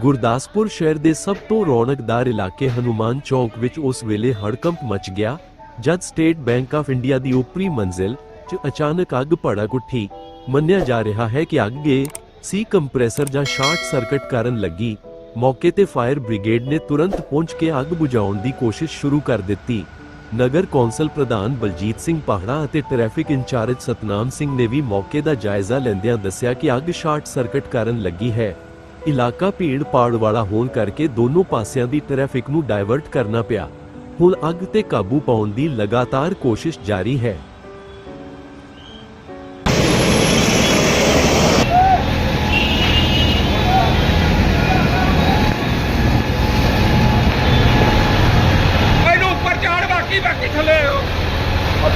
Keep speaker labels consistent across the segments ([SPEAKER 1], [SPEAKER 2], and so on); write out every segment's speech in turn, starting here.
[SPEAKER 1] ਗੁਰਦਾਸਪੁਰ ਸ਼ਹਿਰ ਦੇ ਸਭ ਤੋਂ ਰੌਣਕਦਾਰ ਇਲਾਕੇ ਹਨੂਮਾਨ ਚੌਕ ਵਿੱਚ ਉਸ ਵੇਲੇ ਹੜਕੰਪ ਮਚ ਗਿਆ, ਜਦ ਸਟੇਟ ਬੈਂਕ ਆਫ ਇੰਡੀਆ ਦੀ ਉਪਰੀ ਮੰਜ਼ਿਲ 'ਚ ਅਚਾਨਕ ਅੱਗ ਭੜਕ ਉੱਠੀ। ਮੰਨਿਆ ਜਾ ਰਿਹਾ ਹੈ ਕਿ ਅੱਗ ਸੀ ਕੰਪਰੈਸਰ ਜਾਂ ਸ਼ਾਰਟ ਸਰਕਟ ਕਾਰਨ ਲੱਗੀ। ਮੌਕੇ ਤੇ ਫਾਇਰ ਬ੍ਰਿਗੇਡ ਨੇ ਤੁਰੰਤ ਪਹੁੰਚ ਕੇ ਅੱਗ ਬੁਝਾਉਣ ਦੀ ਕੋਸ਼ਿਸ਼ ਸ਼ੁਰੂ ਕਰ ਦਿੱਤੀ। ਨਗਰ ਕੌਂਸਲ ਪ੍ਰਧਾਨ ਬਲਜੀਤ ਸਿੰਘ ਪਾਹੜਾ ਅਤੇ ਟ੍ਰੈਫਿਕ ਇੰਚਾਰਜ ਸਤਨਾਮ ਸਿੰਘ ਨੇ ਵੀ ਮੌਕੇ ਦਾ ਜਾਇਜ਼ਾ ਲੈਂਦਿਆਂ ਦੱਸਿਆ ਕਿ ਅੱਗ ਸ਼ਾਰਟ ਸਰਕਟ ਕਾਰਨ ਲੱਗੀ ਹੈ। ਇਲਾਕਾ ਭੀੜ ਪਾੜ ਵਾਲਾ ਹੋਣ ਕਰਕੇ ਦੋਨੋਂ ਪਾਸਿਆਂ ਦੀ ਟ੍ਰੈਫਿਕ ਨੂੰ ਡਾਇਵਰਟ ਕਰਨਾ ਪਿਆ। ਹੁਣ ਅੱਗ ਤੇ ਕਾਬੂ ਪਾਉਣ ਦੀ ਲਗਾਤਾਰ ਕੋਸ਼ਿਸ਼ ਜਾਰੀ ਹੈ।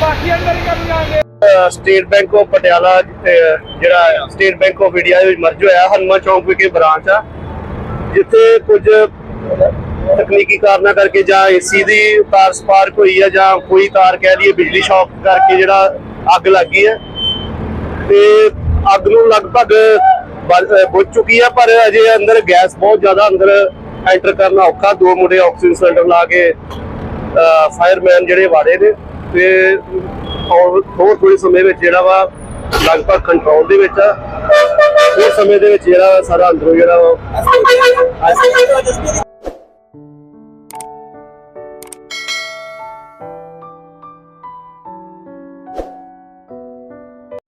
[SPEAKER 2] ਬਾਕੀ ਅੰਦਰ ਹੀ ਕਰਨ ਜਾਣਗੇ
[SPEAKER 3] ਸਟੇਟ ਬੈਂਕ ਆਫ ਪਟਿਆਲਾ ਜਿਹੜਾ ਸਟੇਟ ਬੈਂਕ ਆਫ ਇੰਡੀਆ ਵਿੱਚ ਮਰਜ ਹੋਇਆ, ਹਨੂੰਮਾਨ ਚੌਂਕ ਵਿਖੇ ਬ੍ਰਾਂਚ ਆ, ਜਿੱਥੇ ਕੁਝ ਤਕਨੀਕੀ ਕਾਰਨਾਂ ਕਰਕੇ ਜਾਂ ਏਸੀ ਦੀ ਤਾਰ ਸਪਾਰਕ ਹੋਈ ਹੈ ਜਾਂ ਕੋਈ ਤਾਰ ਕਹਿ ਲਈਏ ਬਿਜਲੀ ਸ਼ੌਕ ਕਰਕੇ ਜਿਹੜਾ ਅੱਗ ਲੱਗ ਗਈ ਹੈ ਤੇ ਅੱਗ ਨੂੰ ਲਗਭਗ ਬ- ਬੁਝ ਚੁੱਕੀ ਹੈ ਪਰ ਅਜੇ ਅੰਦਰ ਗੈਸ ਬਹੁਤ ਜ਼ਿਆਦਾ ਅੰਦਰ ਐਂਟਰ ਕਰਨਾ ਔਖਾ, ਦੋ ਮੁੰਡੇ ਆਕਸੀਜਨ ਸਿਲੰਡਰ ਲਾ ਕੇ ਫਾਇਰਮੈਨ ਜਿਹੜੇ ਵਾੜੇ ਨੇ, ਤੇ ਹੋਰ ਹੋਰ ਥੋੜੇ ਸਮੇਂ ਵਿੱਚ ਜਿਹੜਾ ਵਾ ਲਗਭਗ ਕੰਟਰੋਲ ਦੇ ਵਿੱਚ ਆ। ਉਸ ਸਮੇਂ ਦੇ ਵਿੱਚ ਜਿਹੜਾ ਸਾਰਾ ਅੰਦਰੋਂ ਜਿਹੜਾ ਵਾ